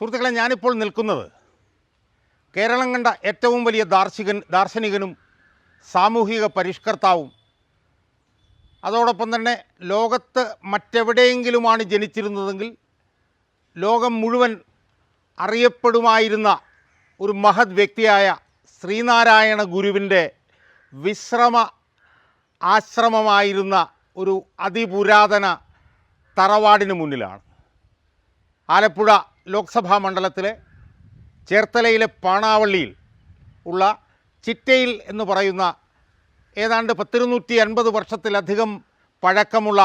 സുഹൃത്തുക്കളെ ഞാനിപ്പോൾ നിൽക്കുന്നത് കേരളം കണ്ട ഏറ്റവും വലിയ ദാർശികൻ ദാർശനികനും സാമൂഹിക പരിഷ്കർത്താവും അതോടൊപ്പം തന്നെ ലോകത്ത് മറ്റെവിടെയെങ്കിലുമാണ് ജനിച്ചിരുന്നതെങ്കിൽ ലോകം മുഴുവൻ അറിയപ്പെടുമായിരുന്ന ഒരു മഹത് വ്യക്തിയായ ശ്രീനാരായണ ഗുരുവിന്റെ വിശ്രമ ആശ്രമമായിരുന്ന ഒരു അതിപുരാതന തറവാടിന് മുന്നിലാണ്. ആലപ്പുഴ ലോക്സഭാ മണ്ഡലത്തിലെ ചേർത്തലയിലെ പാണാവള്ളിയിൽ ഉള്ള ചിറ്റയിൽ എന്ന് പറയുന്ന ഏതാണ്ട് പത്തിരുന്നൂറ്റി അൻപത് വർഷത്തിലധികം പഴക്കമുള്ള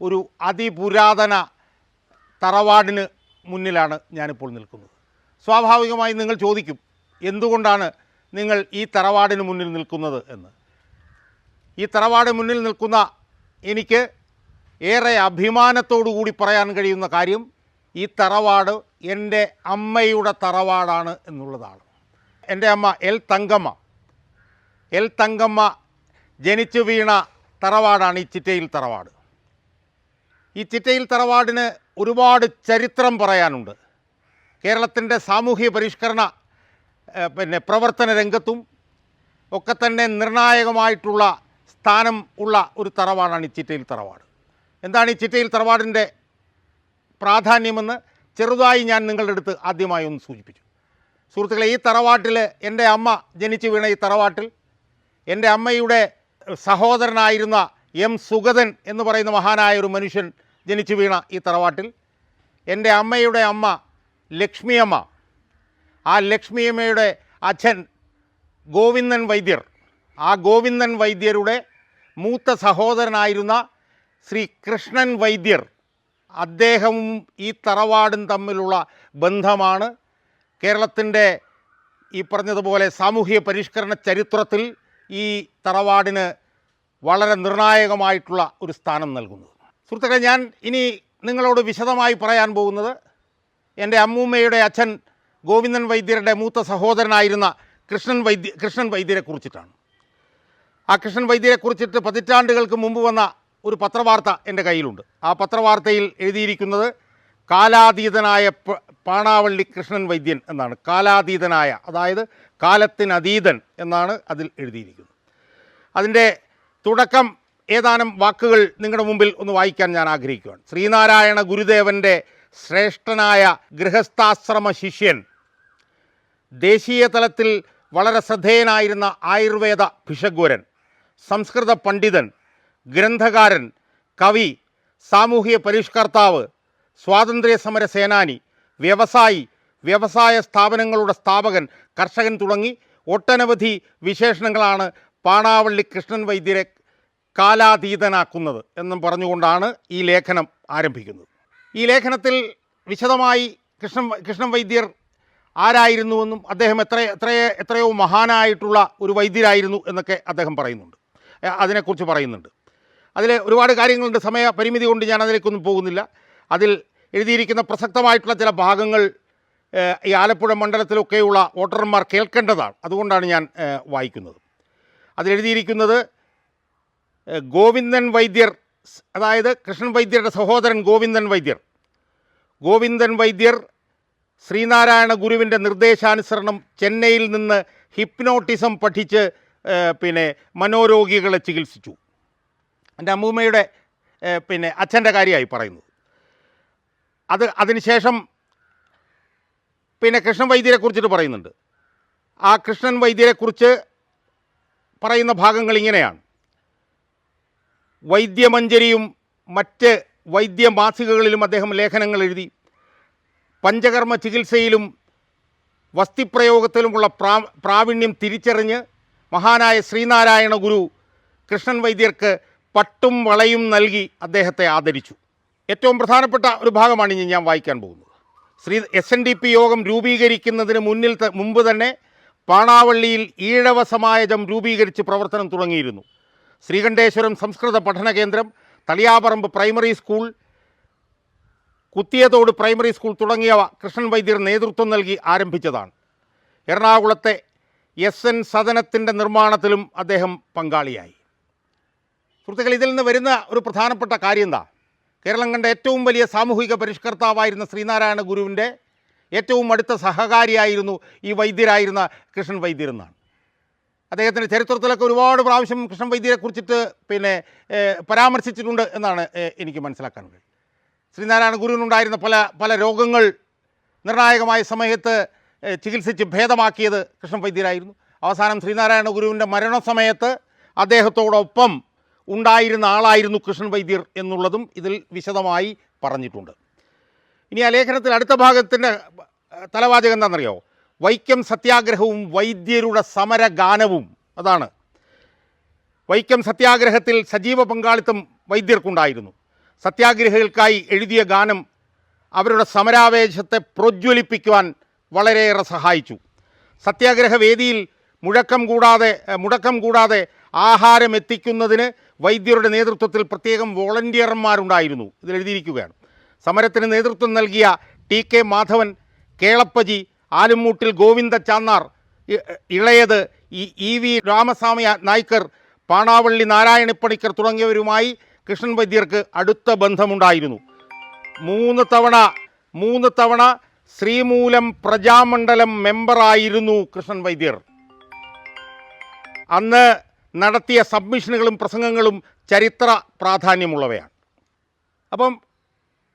ഒരു അതിപുരാതന തറവാടിന് മുന്നിലാണ് ഞാനിപ്പോൾ നിൽക്കുന്നത്. സ്വാഭാവികമായി നിങ്ങൾ ചോദിക്കും എന്തുകൊണ്ടാണ് നിങ്ങൾ ഈ തറവാടിന് മുന്നിൽ നിൽക്കുന്നത് എന്ന്. ഈ തറവാട് മുന്നിൽ നിൽക്കുന്ന എനിക്ക് ഏറെ അഭിമാനത്തോടു കൂടി പറയാൻ കഴിയുന്ന കാര്യം ഈ തറവാട് എന്റെ അമ്മയുടെ തറവാടാണ് എന്നുള്ളതാണ്. എന്റെ അമ്മ എൽ തങ്കമ്മ. എൽ തങ്കമ്മ ജനിച്ചു വീണ തറവാടാണ് ഈ ചിറ്റയിൽ തറവാട്. ഈ ചിറ്റയിൽ തറവാടിന് ഒരുപാട് ചരിത്രം പറയാനുണ്ട്. കേരളത്തിന്റെ സാമൂഹ്യ പരിഷ്കരണ പിന്നെ പ്രവർത്തന രംഗത്തും ഒക്കെ തന്നെ നിർണായകമായിട്ടുള്ള സ്ഥാനം ഉള്ള ഒരു തറവാടാണ് ഈ ചിറ്റയിൽ തറവാട്. എന്താണ് ഈ ചിറ്റയിൽ തറവാടിന്റെ പ്രാധാന്യമെന്ന് ചെറുതായി ഞാൻ നിങ്ങളുടെ അടുത്ത് ആദ്യമായി ഒന്ന് സൂചിപ്പിച്ചു. സുഹൃത്തുക്കളെ ഈ തറവാട്ടിൽ എന്റെ അമ്മ ജനിച്ചു വീണ ഈ തറവാട്ടിൽ എന്റെ അമ്മയുടെ സഹോദരനായിരുന്ന എം സുഗതൻ എന്ന് പറയുന്ന മഹാനായ ഒരു മനുഷ്യൻ ജനിച്ചു വീണ ഈ തറവാട്ടിൽ. എന്റെ അമ്മയുടെ അമ്മ ലക്ഷ്മിയമ്മ ആ ലക്ഷ്മിയമ്മയുടെ അച്ഛൻ ഗോവിന്ദൻ വൈദ്യർ. ആ ഗോവിന്ദൻ വൈദ്യരുടെ മൂത്ത സഹോദരനായിരുന്ന ശ്രീ കൃഷ്ണൻ വൈദ്യർ. അദ്ദേഹവും ഈ തറവാടും തമ്മിലുള്ള ബന്ധമാണ്. കേരളത്തിന്റെ ഈ പറഞ്ഞതുപോലെ സാമൂഹിക പരിഷ്കരണ ചരിത്രത്തിൽ ഈ തറവാടിന് വളരെ നിർണായകമായിട്ടുള്ള ഒരു സ്ഥാനം നൽകുന്നത്. സുഹൃത്തുക്കളെ ഞാൻ ഇനി നിങ്ങളോട് വിശദമായി പറയാൻ പോകുന്നത് എന്റെ അമ്മൂമ്മയുടെ അച്ഛൻ ഗോവിന്ദൻ വൈദ്യരുടെ മൂത്ത സഹോദരനായിരുന്ന കൃഷ്ണൻ വൈദ്യ കൃഷ്ണൻ വൈദ്യരെ കുറിച്ചിട്ടാണ്. ആ കൃഷ്ണൻ വൈദ്യരെക്കുറിച്ചിട്ട് പതിറ്റാണ്ടുകൾക്ക് മുമ്പ് വന്ന ഒരു പത്രവാർത്ത എന്റെ കയ്യിലുണ്ട്. ആ പത്രവാർത്തയിൽ എഴുതിയിരിക്കുന്നത് കാലാതീതനായ പാണാവള്ളി കൃഷ്ണൻ വൈദ്യൻ എന്നാണ്. കാലാതീതനായ അതായത് കാലത്തിനതീതൻ എന്നാണ് അതിൽ എഴുതിയിരിക്കുന്നത്. അതിന്റെ തുടക്കം ഏതാനും വാക്കുകൾ നിങ്ങളുടെ മുമ്പിൽ ഒന്ന് വായിക്കാൻ ഞാൻ ആഗ്രഹിക്കുകയാണ്. ശ്രീനാരായണ ഗുരുദേവന്റെ ശ്രേഷ്ഠനായ ഗൃഹസ്ഥാശ്രമ ശിഷ്യൻ ദേശീയ തലത്തിൽ വളരെ ശ്രദ്ധേയനായിരുന്ന ആയുർവേദ ഭിഷഗ്വരൻ സംസ്കൃത പണ്ഡിതൻ ഗ്രന്ഥകാരൻ കവി സാമൂഹിക പരിഷ്കർത്താവ് സ്വാതന്ത്ര്യ സമര സേനാനി വ്യവസായി വ്യവസായ സ്ഥാപനങ്ങളുടെ സ്ഥാപകൻ കർഷകൻ തുടങ്ങി ഒട്ടനവധി വിശേഷണങ്ങളാണ് പാണാവള്ളി കൃഷ്ണൻ വൈദ്യരെ കാലാതീതനാക്കുന്നത് എന്നും പറഞ്ഞുകൊണ്ടാണ് ഈ ലേഖനം ആരംഭിക്കുന്നത്. ഈ ലേഖനത്തിൽ വിശദമായി കൃഷ്ണൻ കൃഷ്ണൻ വൈദ്യർ ആരായിരുന്നുവെന്നും അദ്ദേഹം എത്ര എത്രയോ എത്രയോ മഹാനായിട്ടുള്ള ഒരു വൈദ്യരായിരുന്നു എന്നൊക്കെ അദ്ദേഹം പറയുന്നുണ്ട്. അതിനെക്കുറിച്ച് പറയുന്നുണ്ട്. അതിൽ ഒരുപാട് കാര്യങ്ങളുണ്ട് സമയ പരിമിതി കൊണ്ട് ഞാൻ അതിലേക്കൊന്നും പോകുന്നില്ല. അതിൽ എഴുതിയിരിക്കുന്ന പ്രസക്തമായിട്ടുള്ള ചില ഭാഗങ്ങൾ ഈ ആലപ്പുഴ മണ്ഡലത്തിലൊക്കെയുള്ള വോട്ടർമാർ കേൾക്കേണ്ടതാണ്. അതുകൊണ്ടാണ് ഞാൻ വായിക്കുന്നത്. അതിലെഴുതിയിരിക്കുന്നത് ഗോവിന്ദൻ വൈദ്യർ അതായത് കൃഷ്ണൻ വൈദ്യരുടെ സഹോദരൻ ഗോവിന്ദൻ വൈദ്യർ. ഗോവിന്ദൻ വൈദ്യർ ശ്രീനാരായണ ഗുരുവിന്റെ നിർദ്ദേശാനുസരണം ചെന്നൈയിൽ നിന്ന് ഹിപ്നോട്ടിസം പഠിച്ച് പിന്നെ മനോരോഗികളെ ചികിത്സിച്ചു. എന്റെ അമ്മൂമ്മയുടെ പിന്നെ അച്ഛന്റെ കാര്യമായി പറയുന്നത്. അത് അതിനുശേഷം പിന്നെ കൃഷ്ണൻ വൈദ്യരെ കുറിച്ചിട്ട് പറയുന്നുണ്ട്. ആ കൃഷ്ണൻ വൈദ്യരെക്കുറിച്ച് പറയുന്ന ഭാഗങ്ങൾ ഇങ്ങനെയാണ്. വൈദ്യമഞ്ജരിയും മറ്റ് വൈദ്യമാസികകളിലും അദ്ദേഹം ലേഖനങ്ങൾ എഴുതി. പഞ്ചകർമ്മ ചികിത്സയിലും വസ്തിപ്രയോഗത്തിലുമുള്ള പ്രാ പ്രാവീണ്യം തിരിച്ചറിഞ്ഞ് മഹാനായ ശ്രീനാരായണ ഗുരു കൃഷ്ണൻ വൈദ്യർക്ക് പട്ടും വളയും നൽകി അദ്ദേഹത്തെ ആദരിച്ചു. ഏറ്റവും പ്രധാനപ്പെട്ട ഒരു ഭാഗമാണ് ഇനി ഞാൻ വായിക്കാൻ പോകുന്നത്. Shri S N D P Yogam രൂപീകരിക്കുന്നതിന് മുന്നിൽ മുമ്പ് തന്നെ പാണാവള്ളിയിൽ ഈഴവ സമാജം രൂപീകരിച്ച് പ്രവർത്തനം തുടങ്ങിയിരുന്നു. ശ്രീകണ്ഠേശ്വരം സംസ്കൃത പഠന കേന്ദ്രം Thaliyaparambu primary school Kuthiyathodu primary school തുടങ്ങിയവ കൃഷ്ണൻ വൈദ്യർ നേതൃത്വം നൽകി ആരംഭിച്ചതാണ്. എറണാകുളത്തെ എസ് എൻ സദനത്തിന്റെ നിർമ്മാണത്തിലും അദ്ദേഹം പങ്കാളിയായി. സുഹൃത്തുക്കൾ ഇതിൽ നിന്ന് വരുന്ന ഒരു പ്രധാനപ്പെട്ട കാര്യം എന്താ? കേരളം കണ്ട ഏറ്റവും വലിയ സാമൂഹിക പരിഷ്കർത്താവായിരുന്ന ശ്രീനാരായണ ഗുരുവിന്റെ ഏറ്റവും അടുത്ത സഹകാരിയായിരുന്നു ഈ വൈദ്യരായിരുന്ന കൃഷ്ണൻ വൈദ്യർ എന്നാണ്. അദ്ദേഹത്തിന്റെ ചരിത്രത്തിലൊക്കെ ഒരുപാട് പ്രാവശ്യം കൃഷ്ണൻ വൈദ്യരെ കുറിച്ചിട്ട് പിന്നെ പരാമർശിച്ചിട്ടുണ്ട് എന്നാണ് എനിക്ക് മനസ്സിലാക്കാൻ കഴിയും ശ്രീനാരായണ ഗുരുവിനുണ്ടായിരുന്ന പല പല രോഗങ്ങൾ നിർണായകമായ സമയത്ത് ചികിത്സിച്ച് ഭേദമാക്കിയത് കൃഷ്ണൻ വൈദ്യരായിരുന്നു. അവസാനം ശ്രീനാരായണ ഗുരുവിന്റെ മരണസമയത്ത് അദ്ദേഹത്തോടൊപ്പം ഉണ്ടായിരുന്ന ആളായിരുന്നു കൃഷ്ണൻ വൈദ്യർ എന്നുള്ളതും ഇതിൽ വിശദമായി പറഞ്ഞിട്ടുണ്ട്. ഇനി ആ ലേഖനത്തിൽ അടുത്ത ഭാഗത്തിന്റെ തലവാചകം എന്താണെന്നറിയോ? വൈക്കം സത്യാഗ്രഹവും വൈദ്യരുടെ സമരഗാനവും. അതാണ്. വൈക്കം സത്യാഗ്രഹത്തിൽ സജീവ പങ്കാളിത്തം വൈദ്യർക്കുണ്ടായിരുന്നു. സത്യാഗ്രഹികൾക്കായി എഴുതിയ ഗാനം അവരുടെ സമരാവേശത്തെ പ്രോജ്വലിപ്പിക്കുവാൻ വളരെയേറെ സഹായിച്ചു. സത്യാഗ്രഹ വേദിയിൽ മുഴക്കം കൂടാതെ മുടക്കം കൂടാതെ ആഹാരം എത്തിക്കുന്നതിന് വൈദ്യരുടെ നേതൃത്വത്തിൽ പ്രത്യേകം വോളണ്ടിയർമാരുണ്ടായിരുന്നു. ഇതിലെഴുതിയിരിക്കുകയാണ് സമരത്തിന് നേതൃത്വം നൽകിയ ടി കെ മാധവൻ കേളപ്പജി ആലുമൂട്ടിൽ ഗോവിന്ദ ചാന്നാർ ഇളയത് ഇ വി രാമസ്വാമി നായ്ക്കർ പാണാവള്ളി നാരായണപ്പണിക്കർ തുടങ്ങിയവരുമായി കൃഷ്ണൻ വൈദ്യർക്ക് അടുത്ത ബന്ധമുണ്ടായിരുന്നു. മൂന്ന് തവണ മൂന്ന് തവണ ശ്രീമൂലം പ്രജാമണ്ഡലം മെമ്പറായിരുന്നു കൃഷ്ണൻ വൈദ്യർ. അന്ന് നടത്തിയ സബ്മിഷനുകളും പ്രസംഗങ്ങളും ചരിത്ര പ്രാധാന്യമുള്ളവയാണ്. അപ്പം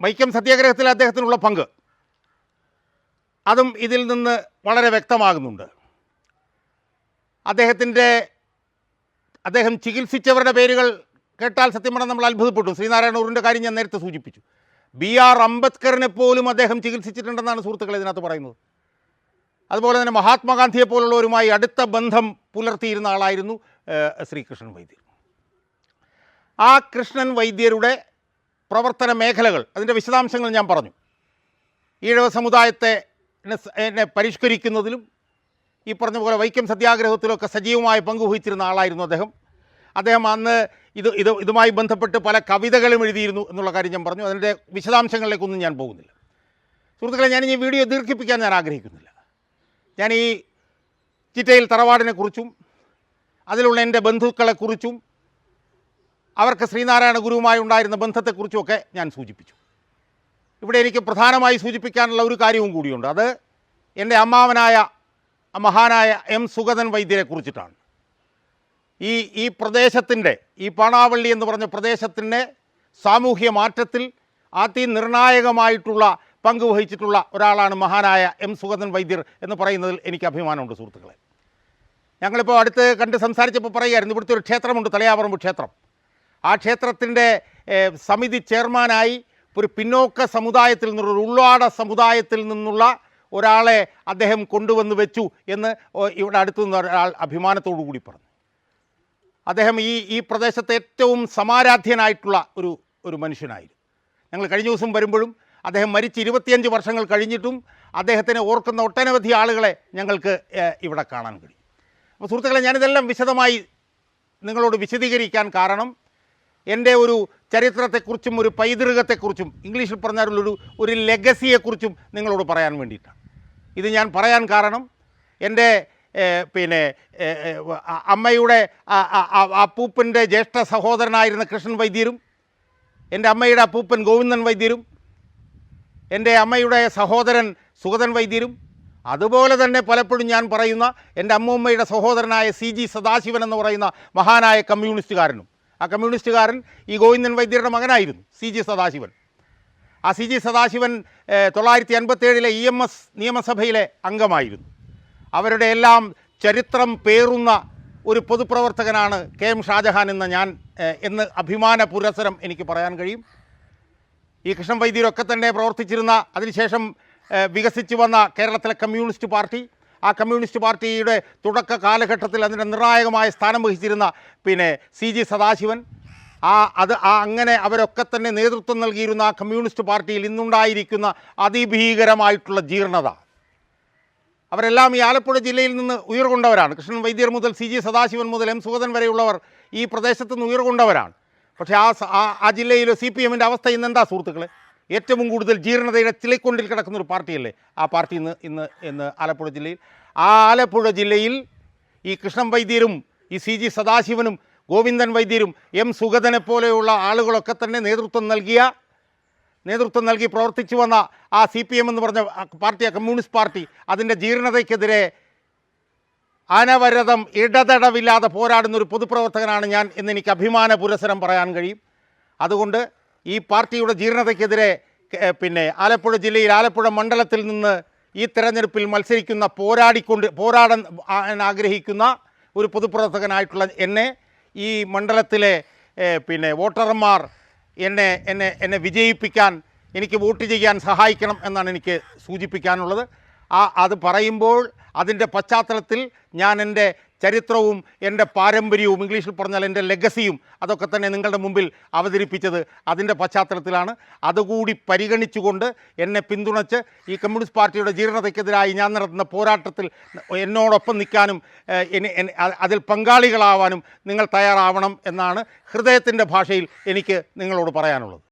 വൈക്കം സത്യാഗ്രഹത്തിൽ അദ്ദേഹത്തിനുള്ള പങ്ക്. അതും ഇതിൽ നിന്ന് വളരെ വ്യക്തമാകുന്നുണ്ട്. അദ്ദേഹത്തിന്റെ അദ്ദേഹം ചികിത്സിച്ചവരുടെ പേരുകൾ കേട്ടാൽ സത്യം പറഞ്ഞാൽ നമ്മൾ അത്ഭുതപ്പെട്ടു. ശ്രീനാരായണൂറിന്റെ കാര്യം ഞാൻ നേരത്തെ സൂചിപ്പിച്ചു. ബി ആർ അംബേദ്കറിനെ പോലും അദ്ദേഹം ചികിത്സിച്ചിട്ടുണ്ടെന്നാണ് സുഹൃത്തുക്കൾ ഇതിനകത്ത് പറയുന്നത്. അതുപോലെ തന്നെ മഹാത്മാഗാന്ധിയെ പോലുള്ളവരുമായി അടുത്ത ബന്ധം പുലർത്തിയിരുന്ന ആളായിരുന്നു ശ്രീകൃഷ്ണൻ വൈദ്യർ. ആ കൃഷ്ണൻ വൈദ്യരുടെ പ്രവർത്തന മേഖലകൾ അതിന്റെ വിശദാംശങ്ങൾ ഞാൻ പറഞ്ഞു. ഈഴവ സമുദായത്തെ എന്നെ പരിഷ്കരിക്കുന്നതിലും ഈ പറഞ്ഞ പോലെ വൈക്കം സത്യാഗ്രഹത്തിലൊക്കെ സജീവമായ പങ്കുവഹിച്ചിരുന്ന ആളായിരുന്നു അദ്ദേഹം. അദ്ദേഹം അന്ന് ഇത് ഇത് ഇതുമായി ബന്ധപ്പെട്ട് പല കവിതകളും എഴുതിയിരുന്നു എന്നുള്ള കാര്യം ഞാൻ പറഞ്ഞു. അതിന്റെ വിശദാംശങ്ങളിലേക്കൊന്നും ഞാൻ പോകുന്നില്ല. സുഹൃത്തുക്കളെ ഞാനിനി വീഡിയോ ദീർഘിപ്പിക്കാൻ ഞാൻ ആഗ്രഹിക്കുന്നില്ല. ഞാൻ ഈ ചിറ്റയിൽ തറവാടിനെക്കുറിച്ചും അതിലുള്ള എന്റെ ബന്ധുക്കളെക്കുറിച്ചും അവർക്ക് ശ്രീനാരായണ ഗുരുവുമായി ഉണ്ടായിരുന്ന ബന്ധത്തെക്കുറിച്ചുമൊക്കെ ഞാൻ സൂചിപ്പിച്ചു. ഇവിടെ എനിക്ക് പ്രധാനമായി സൂചിപ്പിക്കാനുള്ള ഒരു കാര്യവും കൂടിയുണ്ട്. അത് എന്റെ അമ്മാവനായ മഹാനായ എം സുഗതൻ വൈദ്യരെ കുറിച്ചിട്ടാണ്. ഈ ഈ പ്രദേശത്തിന്റെ ഈ പാണാവള്ളി എന്ന് പറഞ്ഞ പ്രദേശത്തിന്റെ സാമൂഹ്യ മാറ്റത്തിൽ അതിനിർണായകമായിട്ടുള്ള പങ്ക് വഹിച്ചിട്ടുള്ള ഒരാളാണ് മഹാനായ എം സുഗതൻ വൈദ്യർ എന്ന് പറയുന്നതിൽ എനിക്ക് അഭിമാനമുണ്ട് സുഹൃത്തുക്കളെ. ഞങ്ങളിപ്പോൾ അടുത്ത് കണ്ട് സംസാരിച്ചപ്പോൾ പറയുമായിരുന്നു ഇവിടുത്തെ ഒരു ക്ഷേത്രമുണ്ട് തലയാപറമ്പ് ക്ഷേത്രം. ആ ക്ഷേത്രത്തിന്റെ സമിതി ചെയർമാനായി ഒരു പിന്നോക്ക സമുദായത്തിൽ നിന്നുള്ള ഒരു ഉള്ളാട സമുദായത്തിൽ നിന്നുള്ള ഒരാളെ അദ്ദേഹം കൊണ്ടുവന്ന് വെച്ചു എന്ന് ഇവിടെ അടുത്തു നിന്ന് ഒരാൾ അഭിമാനത്തോടു കൂടി പറഞ്ഞു. അദ്ദേഹം ഈ ഈ പ്രദേശത്തെ ഏറ്റവും സമാരാധ്യനായിട്ടുള്ള ഒരു ഒരു മനുഷ്യനായിരുന്നു. ഞങ്ങൾ കഴിഞ്ഞ ദിവസം വരുമ്പോഴും അദ്ദേഹം മരിച്ച് ഇരുപത്തിയഞ്ച് വർഷങ്ങൾ കഴിഞ്ഞിട്ടും അദ്ദേഹത്തിനെ ഓർക്കുന്ന ഒട്ടനവധി ആളുകളെ ഞങ്ങൾക്ക് ഇവിടെ കാണാൻ കഴിയും. അപ്പോൾ സുഹൃത്തുക്കളെ ഞാനിതെല്ലാം വിശദമായി നിങ്ങളോട് വിശദീകരിക്കാൻ കാരണം എന്റെ ഒരു ചരിത്രത്തെക്കുറിച്ചും ഒരു പൈതൃകത്തെക്കുറിച്ചും ഇംഗ്ലീഷിൽ പറഞ്ഞാൽ ഒരു ഒരു ലെഗസിയെക്കുറിച്ചും നിങ്ങളോട് പറയാൻ വേണ്ടിയിട്ടാണ്. ഇത് ഞാൻ പറയാൻ കാരണം എന്റെ പിന്നെ അമ്മയുടെ അപ്പൂപ്പന്റെ ജ്യേഷ്ഠ സഹോദരനായിരുന്ന കൃഷ്ണൻ വൈദ്യരും എന്റെ അമ്മയുടെ അപ്പൂപ്പൻ ഗോവിന്ദൻ വൈദ്യരും എന്റെ അമ്മയുടെ സഹോദരൻ സുഗതൻ വൈദ്യരും അതുപോലെ തന്നെ പലപ്പോഴും ഞാൻ പറയുന്ന എന്റെ അമ്മൂമ്മയുടെ സഹോദരനായ സി ജി സദാശിവൻ എന്ന് പറയുന്ന മഹാനായ കമ്മ്യൂണിസ്റ്റുകാരനും. ആ കമ്മ്യൂണിസ്റ്റുകാരൻ ഈ ഗോവിന്ദൻ വൈദ്യരുടെ മകനായിരുന്നു സി ജി സദാശിവൻ. ആ സി ജി സദാശിവൻ തൊള്ളായിരത്തി അൻപത്തേഴിലെ ഇ എം എസ് നിയമസഭയിലെ അംഗമായിരുന്നു. അവരുടെ എല്ലാം ചരിത്രം പേറുന്ന ഒരു പൊതുപ്രവർത്തകനാണ് കെ എം ഷാജഹാൻ എന്ന ഞാൻ എന്ന് അഭിമാന പുരസരം എനിക്ക് പറയാൻ കഴിയും. ഈ കൃഷ്ണൻ വൈദ്യരൊക്കെ തന്നെ പ്രവർത്തിച്ചിരുന്ന അതിനുശേഷം വികസിച്ചു വന്ന കേരളത്തിലെ കമ്മ്യൂണിസ്റ്റ് പാർട്ടി. ആ കമ്മ്യൂണിസ്റ്റ് പാർട്ടിയുടെ തുടക്ക കാലഘട്ടത്തിൽ അതിന്റെ നിർണായകമായ സ്ഥാനം വഹിച്ചിരുന്ന പിന്നെ സി ജി സദാശിവൻ. ആ അത് ആ അങ്ങനെ അവരൊക്കെ തന്നെ നേതൃത്വം നൽകിയിരുന്ന ആ കമ്മ്യൂണിസ്റ്റ് പാർട്ടിയിൽ ഇന്നുണ്ടായിരിക്കുന്ന അതിഭീകരമായിട്ടുള്ള ജീർണത. അവരെല്ലാം ഈ ആലപ്പുഴ ജില്ലയിൽ നിന്ന് ഉയർകൊണ്ടവരാണ്. കൃഷ്ണൻ വൈദ്യർ മുതൽ സി ജി സദാശിവൻ മുതൽ എം സുഗതൻ വരെയുള്ളവർ ഈ പ്രദേശത്തുനിന്ന് ഉയർകൊണ്ടവരാണ്. പക്ഷേ ആ ആ- ജില്ലയിലെ സി പി എമ്മിന്റെ അവസ്ഥ ഇന്ന് എന്താ സുഹൃത്തുക്കളെ? ഏറ്റവും കൂടുതൽ ജീർണതയുടെ ചിലക്കൊണ്ടിൽ കിടക്കുന്ന ഒരു പാർട്ടിയല്ലേ? ആ പാർട്ടി ഇന്ന് ഇന്ന് ഇന്ന് ആലപ്പുഴ ജില്ലയിൽ. ആ ആലപ്പുഴ ജില്ലയിൽ ഈ കൃഷ്ണൻ വൈദ്യരും ഈ സി ജി സദാശിവനും ഗോവിന്ദൻ വൈദ്യരും എം സുഗതനെ പോലെയുള്ള ആളുകളൊക്കെ തന്നെ നേതൃത്വം നൽകിയ നേതൃത്വം നൽകി പ്രവർത്തിച്ചു വന്ന ആ സി പി എം എന്ന് പറഞ്ഞ പാർട്ടി കമ്മ്യൂണിസ്റ്റ് പാർട്ടി അതിന്റെ ജീർണതയ്ക്കെതിരെ അനവരതം ഇടതടവില്ലാതെ പോരാടുന്ന ഒരു പൊതുപ്രവർത്തകനാണ് ഞാൻ എന്ന് എനിക്ക് അഭിമാന പുരസരം പറയാൻ കഴിയും. അതുകൊണ്ട് ഈ പാർട്ടിയുടെ ജീർണതയ്ക്കെതിരെ പിന്നെ ആലപ്പുഴ ജില്ലയിൽ ആലപ്പുഴ മണ്ഡലത്തിൽ നിന്ന് ഈ തെരഞ്ഞെടുപ്പിൽ മത്സരിക്കുന്ന പോരാടിക്കൊണ്ട് പോരാടാൻ ആഗ്രഹിക്കുന്ന ഒരു പൊതുപ്രവർത്തകനായിട്ടുള്ള എന്നെ ഈ മണ്ഡലത്തിലെ പിന്നെ വോട്ടർമാർ എന്നെ എന്നെ എന്നെ വിജയിപ്പിക്കാൻ എനിക്ക് വോട്ട് ചെയ്യാൻ സഹായിക്കണം എന്നാണ് എനിക്ക് സൂചിപ്പിക്കാനുള്ളത്. ആ അത് പറയുമ്പോൾ അതിന്റെ പശ്ചാത്തലത്തിൽ ഞാൻ എന്റെ ചരിത്രവും എന്റെ പാരമ്പര്യവും ഇംഗ്ലീഷിൽ പറഞ്ഞാൽ എന്റെ ലെഗസിയും അതൊക്കെ തന്നെ നിങ്ങളുടെ മുമ്പിൽ അവതരിപ്പിച്ചത് അതിന്റെ പശ്ചാത്തലത്തിലാണ്. അതുകൂടി പരിഗണിച്ചുകൊണ്ട് എന്നെ പിന്തുണച്ച് ഈ കമ്മ്യൂണിസ്റ്റ് പാർട്ടിയുടെ ജീർണതയ്ക്കെതിരായി ഞാൻ നടത്തുന്ന പോരാട്ടത്തിൽ എന്നോടൊപ്പം നിൽക്കാനും അതിൽ പങ്കാളികളാവാനും നിങ്ങൾ തയ്യാറാവണം എന്നാണ് ഹൃദയത്തിന്റെ ഭാഷയിൽ എനിക്ക് നിങ്ങളോട് പറയാനുള്ളത്.